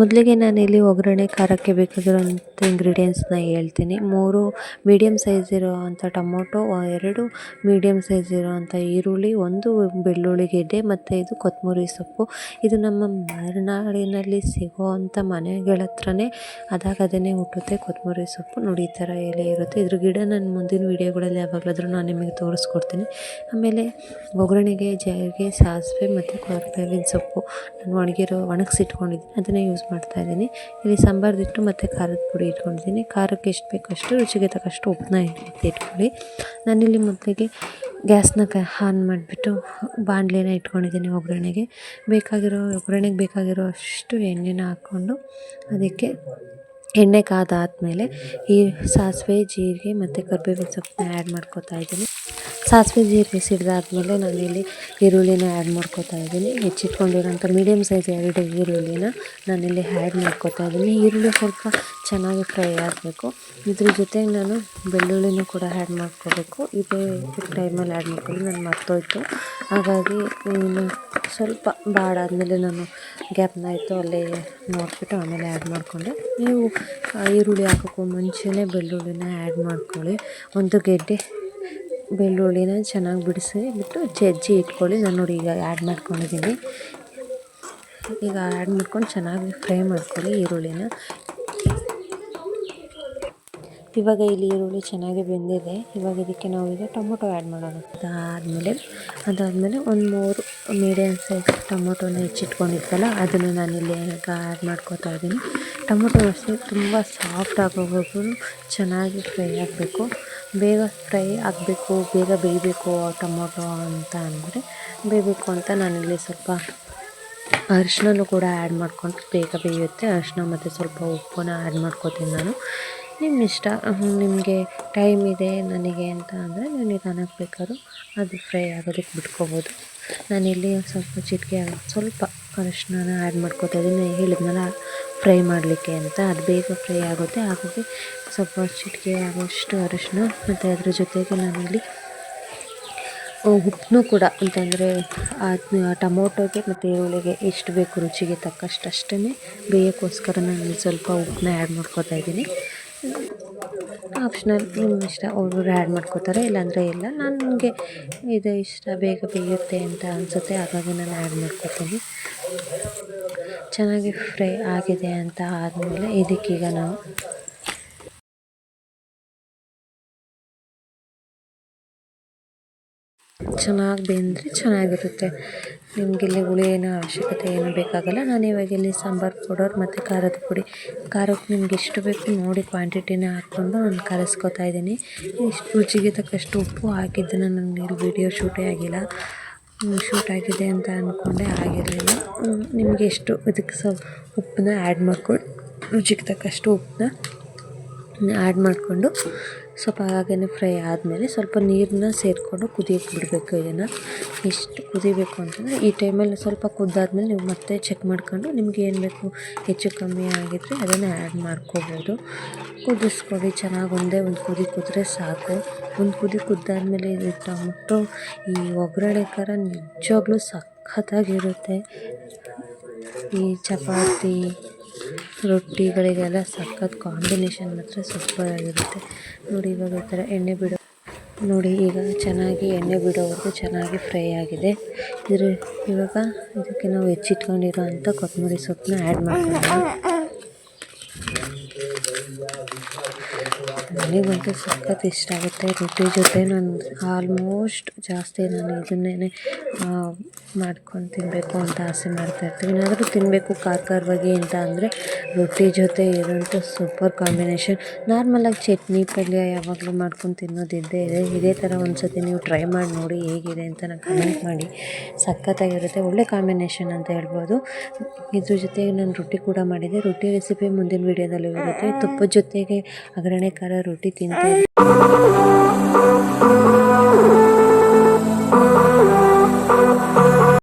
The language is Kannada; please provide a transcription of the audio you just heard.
ಮೊದಲಿಗೆ ನಾನಿಲ್ಲಿ ಒಗ್ಗರಣೆ, ಖಾರಕ್ಕೆ ಬೇಕಾಗಿರೋಂಥ ಇಂಗ್ರೀಡಿಯೆಂಟ್ಸ್ನ ಹೇಳ್ತೀನಿ. ಮೂರು ಮೀಡಿಯಮ್ ಸೈಜ್ ಇರೋವಂಥ ಟೊಮೊಟೊ, ಎರಡು ಮೀಡಿಯಮ್ ಸೈಜ್ ಇರೋವಂಥ ಈರುಳ್ಳಿ, ಒಂದು ಬೆಳ್ಳುಳ್ಳಿ ಗೆಡ್ಡೆ ಮತ್ತು ಇದು ಕೊತ್ತಂಬರಿ ಸೊಪ್ಪು. ಇದು ನಮ್ಮ ಮಲೆನಾಡಿನಲ್ಲಿ ಸಿಗೋವಂಥ ಮನೆಗಳ ಹತ್ರನೇ ಅದಾಗದೇ ಹುಟ್ಟುತ್ತೆ. ಕೊತ್ತಂಬರಿ ಸೊಪ್ಪು ನೋಡಿ ಈ ಥರ ಎಲೆ ಇರುತ್ತೆ. ಇದ್ರ ಗಿಡ ನಾನು ಮುಂದಿನ ವೀಡಿಯೋಗಳಲ್ಲಿ ಯಾವಾಗಲಾದರೂ ನಾನು ನಿಮಗೆ ತೋರಿಸ್ಕೊಡ್ತೀನಿ. ಆಮೇಲೆ ಒಗ್ಗರಣೆಗೆ ಜೀರಿಗೆ ಸಾಸಿವೆ ಮತ್ತು ಕರಿಬೇವಿನ ಸೊಪ್ಪು. ನಾನು ಒಣಗಿರೋ, ಒಣಗಿಸಿಟ್ಕೊಂಡಿದ್ದೀನಿ. ಅದನ್ನೇ ಯೂಸ್ ಮಾಡ್ತಾ ಇದ್ದೀನಿ ಇಲ್ಲಿ ಸಾಂಬಾರ್ದಿಟ್ಟು ಮತ್ತು ಖಾರದ ಪುಡಿ ಇಟ್ಕೊಂಡಿದ್ದೀನಿ. ಖಾರಕ್ಕೆ ಎಷ್ಟು ಬೇಕೋ ಅಷ್ಟು ರುಚಿಗೆ ತಕ್ಕಷ್ಟು ಉಪ್ಪನ್ನ ಇಟ್ಕೊಳ್ಳಿ. ನಾನಿಲ್ಲಿ ಮೊದಲಿಗೆ ಗ್ಯಾಸ್ನ ಕ, ಆನ್ ಮಾಡಿಬಿಟ್ಟು ಬಾಣಲೆನ ಇಟ್ಕೊಂಡಿದ್ದೀನಿ ಒಗ್ಗರಣೆಗೆ. ಬೇಕಾಗಿರೋ ಒಗ್ಗರಣೆಗೆ ಬೇಕಾಗಿರೋ ಅಷ್ಟು ಎಣ್ಣೆನ ಹಾಕ್ಕೊಂಡು ಅದಕ್ಕೆ ಎಣ್ಣೆ ಕಾದಾದಮೇಲೆ ಈ ಸಾಸಿವೆ, ಜೀರಿಗೆ ಮತ್ತು ಕರ್ಬೇವಿನ ಸೊಪ್ಪನ್ನ ಆ್ಯಡ್ ಮಾಡ್ಕೋತಾ ಇದ್ದೀನಿ. ಸಾಸಿವೆ ಜೀರಿಗೆ ಸಿಡಿದಾದ್ಮೇಲೆ ನಾನಿಲ್ಲಿ ಈರುಳ್ಳಿನ ಆ್ಯಡ್ ಮಾಡ್ಕೋತಾ ಇದ್ದೀನಿ. ಹೆಚ್ಚಿಟ್ಕೊಂಡಿರೋಂಥ ಮೀಡಿಯಮ್ ಸೈಜ್ ಎರಡು ಈರುಳ್ಳಿನ ನಾನಿಲ್ಲಿ ಆ್ಯಡ್ ಮಾಡ್ಕೋತಾ ಇದ್ದೀನಿ. ಈರುಳ್ಳಿ ಸ್ವಲ್ಪ ಚೆನ್ನಾಗಿ ಫ್ರೈ ಆಗಬೇಕು. ಇದ್ರ ಜೊತೆಗೆ ನಾನು ಬೆಳ್ಳುಳ್ಳಿನೂ ಕೂಡ ಆ್ಯಡ್ ಮಾಡ್ಕೋಬೇಕು. ಇದೇ ಟೈಮಲ್ಲಿ ಆ್ಯಡ್ ಮಾಡ್ಕೊಂಡು ನಾನು ಮರ್ತೋಯ್ತು. ಹಾಗಾಗಿ ಇನ್ನು ಸ್ವಲ್ಪ ಬಾಡಾದಮೇಲೆ ನಾನು ಗ್ಯಾಪ್ನ ಆಯಿತು, ಅಲ್ಲೇ ನೋಡಿಬಿಟ್ಟು ಆಮೇಲೆ ಆ್ಯಡ್ ಮಾಡಿಕೊಂಡೆ. ನೀವು ಈರುಳ್ಳಿ ಹಾಕೋಕ್ಕೂ ಮುಂಚೆನೇ ಬೆಳ್ಳುಳ್ಳಿನ ಆ್ಯಡ್ ಮಾಡ್ಕೊಳ್ಳಿ. ಒಂದು ಗೆಡ್ಡೆ ಬೆಳ್ಳುಳ್ಳಿನ ಚೆನ್ನಾಗಿ ಬಿಡಿಸಿ ಬಿಟ್ಟು ಜಜ್ಜಿ ಇಟ್ಕೊಳ್ಳಿ. ನಾನು ನೋಡಿ ಈಗ ಆ್ಯಡ್ ಮಾಡ್ಕೊಂಡಿದ್ದೀನಿ ಈಗ ಆ್ಯಡ್ ಮಾಡ್ಕೊಂಡು ಚೆನ್ನಾಗಿ ಫ್ರೈ ಮಾಡ್ಕೊಳ್ಳಿ ಈರುಳ್ಳಿನ. ಇವಾಗ ಇಲ್ಲಿ ಈರುಳ್ಳಿ ಚೆನ್ನಾಗಿ ಬೆಂದಿದೆ. ಇವಾಗ ಇದಕ್ಕೆ ನಾವು ಈಗ ಟೊಮೊಟೊ ಆ್ಯಡ್ ಮಾಡೋಣ. ಅದಾದಮೇಲೆ ಅದಾದಮೇಲೆ ಒಂದು ಮೂರು ಮೀಡಿಯಮ್ ಸೈಜ್ ಟೊಮೊಟೊನ ಹೆಚ್ಚಿಟ್ಕೊಂಡಿರ್ತಲ್ಲ ಅದನ್ನು ನಾನಿಲ್ಲಿ ಈಗ ಆ್ಯಡ್ ಮಾಡ್ಕೋತಾ ಇದ್ದೀನಿ. ಟೊಮೊಟೊ ಅಷ್ಟೇ ತುಂಬ ಸಾಫ್ಟ್ ಆಗೋವರೆಗೂ ಚೆನ್ನಾಗಿ ಫ್ರೈ ಆಗಬೇಕು. ಬೇಗ ಫ್ರೈ ಆಗಬೇಕು, ಬೇಗ ಬೇಯಬೇಕು ಟೊಮೊಟೊ ಅಂತ ಅಂದರೆ, ಬೇಯಬೇಕು ಅಂತ ನಾನಿಲ್ಲಿ ಸ್ವಲ್ಪ ಅರಿಶಿನೂ ಕೂಡ ಆ್ಯಡ್ ಮಾಡ್ಕೊಂಡು ಬೇಗ ಬೇಯುತ್ತೆ. ಅರಿಶಿನ ಮತ್ತು ಸ್ವಲ್ಪ ಉಪ್ಪನ್ನ ಆ್ಯಡ್ ಮಾಡ್ಕೋತೀನಿ ನಾನು. ನಿಮ್ಮ ಇಷ್ಟ ನಿಮಗೆ ಟೈಮ್ ಇದೆ ನನಗೆ ಅಂತ ಅಂದರೆ ನೀವು ನಿಧಾನಕ್ಕೆ ಬೇಕಾದ್ರೂ ಅದು ಫ್ರೈ ಆಗೋದಕ್ಕೆ ಬಿಟ್ಕೋಬೋದು. ನಾನಿಲ್ಲಿ ಸ್ವಲ್ಪ ಚಿಟಿಕೆ, ಸ್ವಲ್ಪ ಅರಿಶಿನ ಆ್ಯಡ್ ಮಾಡ್ಕೋತಾ ಇದ್ದೀನಿ. ಹೇಳಿದ್ನಲ್ಲ ಫ್ರೈ ಮಾಡಲಿಕ್ಕೆ ಅಂತ. ಅದು ಬೇಗ ಫ್ರೈ ಆಗುತ್ತೆ. ಹಾಗಾಗಿ ಸ್ವಲ್ಪ ಚಿಟಿಕೆ ಆಗೋಷ್ಟು ಅರಿಶಿನ ಮತ್ತು ಅದ್ರ ಜೊತೆಗೆ ನಾನಿಲ್ಲಿ ಉಪ್ಪನ್ನೂ ಕೂಡ ಅಂತಂದರೆ ಟೊಮೊಟೊಗೆ ಮತ್ತು ಈರುಳ್ಳಿಗೆ ಎಷ್ಟು ಬೇಕು ರುಚಿಗೆ ತಕ್ಕಷ್ಟು ಅಷ್ಟೇ ಬೇಯೋಕ್ಕೋಸ್ಕರ ನಾನು ಸ್ವಲ್ಪ ಉಪ್ಪನ್ನ ಆ್ಯಡ್ ಮಾಡ್ಕೋತಾ ಇದ್ದೀನಿ. ಆಪ್ಷನಲ್ ನಿಮ್ಮ ಇಷ್ಟ ಒಬ್ಬೊಬ್ರು ಆ್ಯಡ್ ಮಾಡ್ಕೋತಾರೆ ಇಲ್ಲಾಂದರೆ ಇಲ್ಲ. ನನಗೆ ಇದು ಇಷ್ಟ, ಬೇಗ ಬೇಯುತ್ತೆ ಅಂತ ಅನಿಸುತ್ತೆ, ಹಾಗಾಗಿ ನಾನು ಆ್ಯಡ್ ಮಾಡ್ಕೋತೀನಿ. ಚೆನ್ನಾಗಿ ಫ್ರೈ ಆಗಿದೆ ಅಂತ ಆದಮೇಲೆ ಇದಕ್ಕೀಗ ನಾವು ಚೆನ್ನಾಗಿ ಬೆಂದರೆ ಚೆನ್ನಾಗಿರುತ್ತೆ. ನಿಮಗೆ ಇಲ್ಲಿ ಹುಳಿ ಏನೋ ಅವಶ್ಯಕತೆ ಏನೂ ಬೇಕಾಗಲ್ಲ. ನಾನು ಇವಾಗ ಇಲ್ಲಿ ಸಾಂಬಾರು ಪೌಡರ್ ಮತ್ತು ಖಾರದ ಪುಡಿ. ಖಾರಕ್ಕೆ ನಿಮ್ಗೆ ಎಷ್ಟು ಬೇಕು ನೋಡಿ ಕ್ವಾಂಟಿಟಿನ ಹಾಕ್ಕೊಂಡು ನಾನು ಕಲಸ್ಕೊತಾ ಇದ್ದೀನಿ. ಇಷ್ಟು ರುಚಿಗೆ ತಕ್ಕಷ್ಟು ಉಪ್ಪು ಹಾಕಿದ್ದನ್ನು ನನಗೆ ಇಲ್ಲಿ ವಿಡಿಯೋ ಶೂಟೇ ಆಗಿಲ್ಲ. ಶೂಟ್ ಆಗಿದೆ ಅಂತ ಅಂದ್ಕೊಂಡೆ ಆಗಿರಲಿಲ್ಲ. ನಿಮಗೆ ಎಷ್ಟು ಇದಕ್ಕೆ ಸ ಉಪ್ಪನ್ನ ಆ್ಯಡ್ ಮಾಡ್ಕೊಂಡು ರುಚಿಗೆ ತಕ್ಕಷ್ಟು ಉಪ್ಪನ್ನ ಆ್ಯಡ್ ಮಾಡಿಕೊಂಡು ಸ್ವಲ್ಪ ಹಾಗೇ ಫ್ರೈ ಆದಮೇಲೆ ಸ್ವಲ್ಪ ನೀರನ್ನ ಸೇರಿಕೊಂಡು ಕುದಿಯಕ್ಕೆ ಬಿಡಬೇಕು ಇದನ್ನು. ಎಷ್ಟು ಕುದಿಬೇಕು ಅಂತಂದರೆ ಈ ಟೈಮಲ್ಲಿ ಸ್ವಲ್ಪ ಕುದ್ದಾದ್ಮೇಲೆ ನೀವು ಮತ್ತೆ ಚೆಕ್ ಮಾಡ್ಕೊಂಡು ನಿಮ್ಗೆ ಏನು ಬೇಕು ಹೆಚ್ಚು ಕಮ್ಮಿ ಆಗಿದ್ದರೆ ಅದನ್ನು ಆ್ಯಡ್ ಮಾಡ್ಕೋಬೋದು. ಕುದಿಸ್ಕೊಳ್ಳಿ, ಚೆನ್ನಾಗಿ ಒಂದೇ ಒಂದು ಕುದಿ ಕುದ್ರೆ ಸಾಕು. ಒಂದು ಕುದಿ ಕುದ್ದಾದಮೇಲೆ ಇದು ಟೊಮೊಟೊ ಈ ಒಗ್ಗರಣೆ ಖಾರ ನಿಜವಾಗ್ಲೂ ಸಖತ್ತಾಗಿರುತ್ತೆ. ಈ ಚಪಾತಿ ರೊಟ್ಟಿಗಳಿಗೆಲ್ಲ ಸಖತ್ ಕಾಂಬಿನೇಷನ್ ಮಾತ್ರ ಸೂಪರ್ ಆಗಿರುತ್ತೆ ನೋಡಿ ಇವಾಗ ಈ ಥರ ಎಣ್ಣೆ ಬಿಡೋ ನೋಡಿ ಈಗ ಚೆನ್ನಾಗಿ ಎಣ್ಣೆ ಬಿಡೋವರೆಗೂ ಚೆನ್ನಾಗಿ ಫ್ರೈ ಆಗಿದೆ. ಇದ್ರ ಇವಾಗ ಇದಕ್ಕೆ ನಾವು ಹೆಚ್ಚಿಟ್ಕೊಂಡಿರೋ ಅಂಥ ಕೊತ್ತಂಬರಿ ಸೊಪ್ಪನ್ನ ಆ್ಯಡ್ ಮಾಡ್ಕೊಳ್ಳೋಣ. ನನಗಂತೂ ಸಖತ್ತು ಇಷ್ಟ ಆಗುತ್ತೆ. ರೊಟ್ಟಿ ಜೊತೆ ನಾನು ಆಲ್ಮೋಸ್ಟ್ ಜಾಸ್ತಿ ನಾನು ಇದನ್ನೇ ಮಾಡ್ಕೊಂಡು ತಿನ್ನಬೇಕು ಅಂತ ಆಸೆ ಮಾಡ್ತಾಯಿರ್ತೀನಿ ಏನಾದರೂ ತಿನ್ನಬೇಕು ಖಾರ ಖಾರವಾಗಿ ಅಂತ ಅಂದರೆ ರೊಟ್ಟಿ ಜೊತೆ ಇರೋಂಥ ಸೂಪರ್ ಕಾಂಬಿನೇಷನ್ ನಾರ್ಮಲಾಗಿ ಚಟ್ನಿ, ಪಲ್ಯ ಯಾವಾಗಲೂ ಮಾಡ್ಕೊಂಡು ತಿನ್ನೋದಿದ್ದೇ ಇದೆ. ಇದೇ ಥರ ಒಂದು ಸತಿ ನೀವು ಟ್ರೈ ಮಾಡಿ ನೋಡಿ ಹೇಗಿದೆ ಅಂತ ನಾನು ಕಮೆಂಟ್ ಮಾಡಿ. ಸಖತ್ತಾಗಿರುತ್ತೆ ಒಳ್ಳೆ ಕಾಂಬಿನೇಷನ್ ಅಂತ ಹೇಳ್ಬೋದು. ಇದ್ರ ಜೊತೆಗೆ ನಾನು ರೊಟ್ಟಿ ಕೂಡ ಮಾಡಿದ್ದೆ ರೊಟ್ಟಿ ರೆಸಿಪಿ ಮುಂದಿನ ವೀಡಿಯೋದಲ್ಲಿ ಬರುತ್ತೆ ತುಪ್ಪದ ಜೊತೆಗೆ ಅಗ್ರಣೆ ಖಾರ ರೊಟ್ಟಿ ತಿಂತೀನಿ